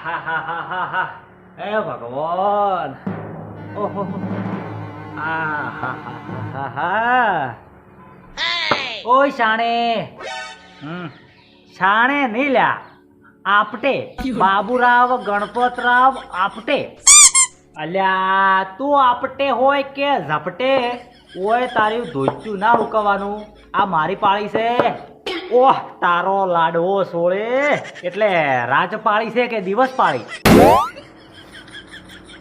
હા હા હા હા હા હે ભગવાન ઓહો આ હા હા હા હા ઓય શાણે હમ શાણે નહીં લ્યા આપટે. બાબુરાવ ગણપતરાવ આપટે. અલ્યા તું આપટે હોય કે ઝપટે? ઓય તારી ધોચ્યું ના ઉકવવાનું આ મારી પાળી છે. ઓહ તારો લાડવો સોળે. એટલે રાજપાળી છે કે દિવસ પાળી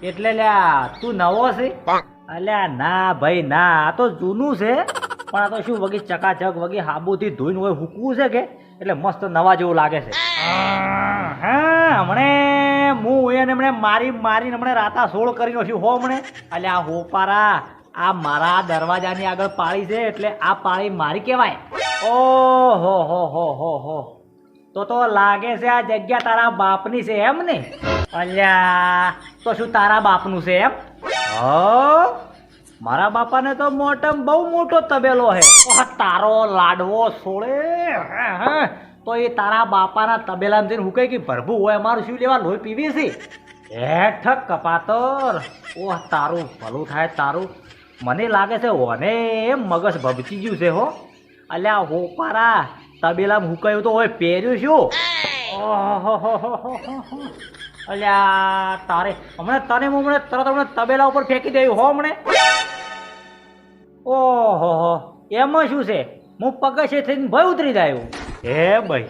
એટલે લ્યા તું નવો છે? અલ્યા ના ભાઈ ના. આ તો જૂનું છે પણ આ તો શું વગી ચકાચક વગી હાબુથી ધોઈને હોય હૂકવું છે કે? એટલે મસ્ત નવા જેવું લાગે છે. હા હમણે હું એને હમણે મારી મારીને હમણે રાતા સોળ કરીને શું હો હમણે. અલ્યા હોપારા. આ મારા દરવાજાની આગળ પાળી છે એટલે આ પાળી મારી કહેવાય. ઓ હો હો હો હો. હો તો તો લાગે છે આ જગ્યા તારા બાપની છે એમ ને? અલ્યા, તો શું તારા બાપનું છે એમ? હો, મારા બાપાને તો મોટમ બહુ મોટો તબેલો હે. તારો લાડવો સોળે. તો એ તારા બાપાના તબેલામાં જઈને હું કઈ કે, ભરભું હોય અમારું શું લેવા લોહી પીવી છે? હેઠ કપાતર. ઓહ, તારું ભલું થાય, તારું. મને લાગે છે ઓને એમ મગજ ભબચી ગયું છે હો. અલ્યા હોપારા તબેલા હુકાયું તો હોય પહેર્યું શું. અલ્યા તારે હમણાં તને હું હમણાં તરત હમણાં તબેલા ઉપર ફેંકી દઈ હો હમણે? ઓહો એમાં શું છે? હું પગશે થઈને ભય ઉતરી જાય. હે ભાઈ.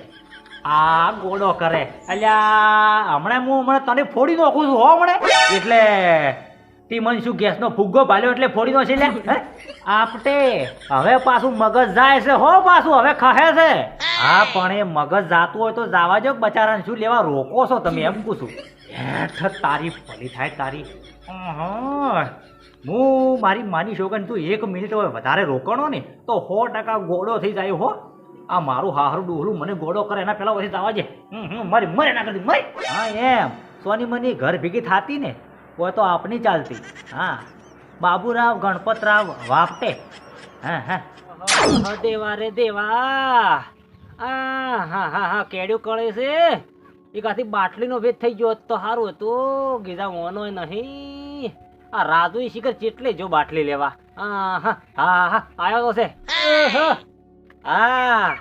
આ ગોળો કરે. અલ્યા હમણાં હું હમણાં તને ફોડી નાખું છું હો હમણે? એટલે તી મન શું ગેસનો ફુગ્ગો ભાલ્યો એટલે ફોડી નો છે લે આપટે. હવે પાછું મગજ જાય છે હો પાછું હવે ખહે છે. હા પણ એ મગજ જાતું હોય તો જાવા જો બચારાને શું લેવા રોકો છો તમે એમ પૂછું. હેઠ તારી ભલી થાય તારી. હું મારી માની શોગન તું એક મિનિટ હવે વધારે રોકણો ને તો સો ટકા ગોળો થઈ જાય હો. આ મારું હારું ડોહલું મને ગોળો કરે એના પહેલાં પછી જવા દે હમ, હમ, મરી મરે ના કરી મરી. હા એમ. સોની મની ઘર ભેગી થાતી ને હોય તો આપની ચાલતી. હા. બાબુરાવ ગણપતરાવ વાપટે. હા હા. ઓહો, દેવા રે દેવા. આ હા હા હા કેડ્યું કળે છે. એક આથી બાટલીનો ભેદ થઈ ગયો તો સારું હતું. ગીધા મોનો નહીં. આ રાજુ શિખર ચેટલે જો બાટલી લેવા. હા હા હા આવ્યો તો છે. હા.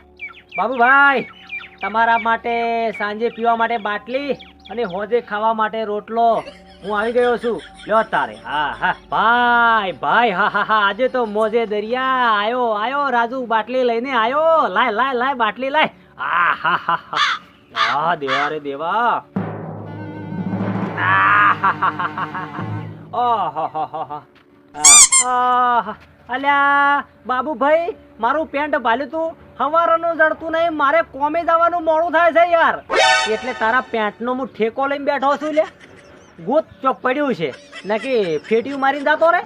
બાબુભાઈ તમારા માટે સાંજે પીવા માટે બાટલી અને હોજે ખાવા માટે રોટલો. હું આવી ગયો છું. લ્યો તારે. હા હા. ભાઈ ભાઈ, હા હા હા. આજે તો મોજે દરિયા. આયો આયો, રાજુ, બાટલી લઈને આયો. લાય લાય લાય, બાટલી લાય. આ, હા હા હા. આ, દેવા રે, દેવા. હા હા હા હા હા. અલ્યા, બાબુભાઈ, મારું પેન્ટ ભાલ્યું તું. હવારનું જડતું નહીં. મારે કોમે જવાનું મોડું થાય છે યાર. એટલે તારા પેન્ટનો હું ઠેકો લઈને બેઠો છું લે ગોત ચોક પડ્યું છે. નકી ફેટિયું મારીને દાતો રે?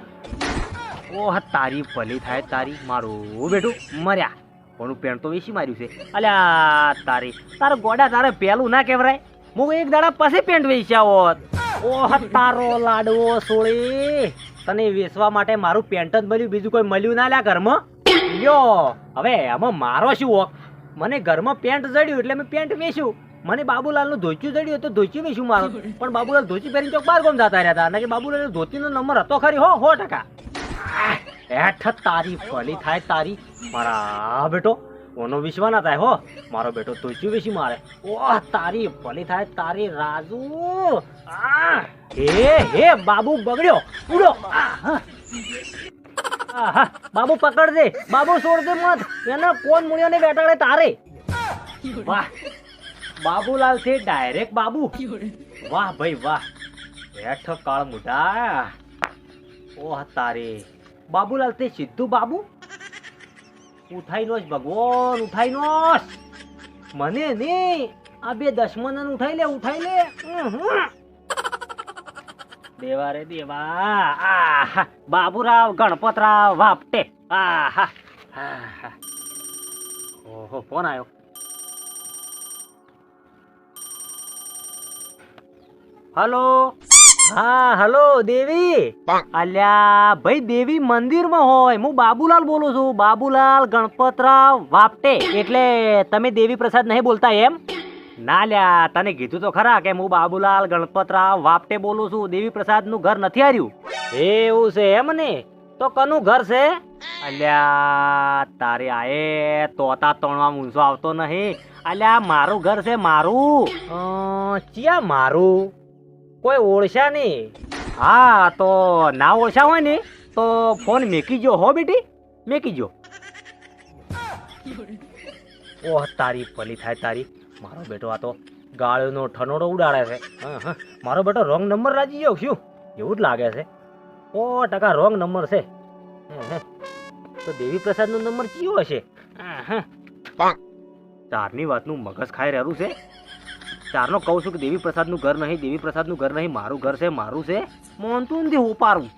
ઓહ, તારી ભલી થાય, તારી. મારું બેઠું મર્યા. કોનું પેન્ટ તો વેચી માર્યું છે. અલ્યા, તારી. તારા ગોડા તારે પેલું ના કહેવરાય હું એક દાડા પછી પેન્ટ વેચ્યા હોત. ઓહ, તારો લાડવો સોળી. તને વેચવા માટે મારું પેન્ટ જ મળ્યું, બીજું કોઈ મળ્યું ના લ્યા ઘરમાં. લ્યો. હવે આમાં મારો શું હોક? મને ઘરમાં પેન્ટ જડ્યું એટલે મેં પેન્ટ વેચ્યું. મને બાબુલાલનું ધોતિયું જડ્યું તો ધોતિયું શું મારું. પણ બાબુલાલ ધોતી પહેરીને ચોક બાર ગામ જતા રહ્યા હતા? અને કે બાબુલાલ ધોતીનો નંબર હતો ખરી? હો હો, ટકા. હેઠ તારી ભલી થાય તારી. મારા બેટો, ઓનો વિશ્વા ના થાય, હો. મારો બેટો તોચ્યું બેસી મારે. ઓહ, તારી ભલી થાય તારી રાજુ. હે હે, બાબુ બગડ્યો. ઉડો. બાબુ પકડ દે બાબુ છોડ દે મત. એને કોણ મૂળ્યો ને બેટાડે તારે. વાહ. બાબુલાલ છે ડાયરેક્ટ બાબુ. વાહ ભાઈ વાહ. હેઠ કાળ મુઢા. ઓહ તારે. બાબુલાલ તે સીધું બાબુ? ઉઠાઈ નોશ ભગવાન ઉઠાઈ નોશ મને ને આ બે દશમનન ઉઠાઈ લે ઉઠાઈ લે. દેવા રે દેવા. આહા. બાબુરાવ ગણપતરાવ વાપટે. આહા. આહા. ઓહો ફોન આવ્યો હલો? હા હલો દેવી? અલ્યા ભાઈ દેવી મંદિરમાં હોય હું બાબુલાલ બોલું છું. બાબુલાલ ગણપતરાવ વાપટે. એટલે તમે દેવી પ્રસાદ નહીં બોલતા એમ? ના લ્યા તને કીધું તો ખરા કે હું બાબુલાલ ગણપતરાવ વાપટે બોલું છું. દેવી પ્રસાદનું ઘર નથી હાર્યું એવું છે એમ ને? તો કનું ઘર છે? અલ્યા તારે આએ તોતા તણવા મૂંઝો આવતો નહીં. અલ્યા મારું ઘર છે મારું. ચિયા મારું? કોઈ ઓળશા નહીં. હા તો ના ઓળશા હોય ને તો ફોન મેકી જો હો બેટી મેકી જો ઓહ તારી ભલી થાય તારી. મારો બેટો આ તો ગાળનો ઠનોડો ઉડાડે છે. હા હા. મારો બેટો રોંગ નંબર રાજી ગયો શું? એવું જ લાગે છે. ઓ ટકા રોંગ નંબર છે. તો દેવી પ્રસાદનો નંબર કયો હશે. ચારની વાતનું મગજ ખાઈ રહ્યું છે. ચારનો કહું છું કે દેવી પ્રસાદનું ઘર નહીં દેવી પ્રસાદનું ઘર નહીં, મારું ઘર છે, મારું છે મોનતું ઉપાડું.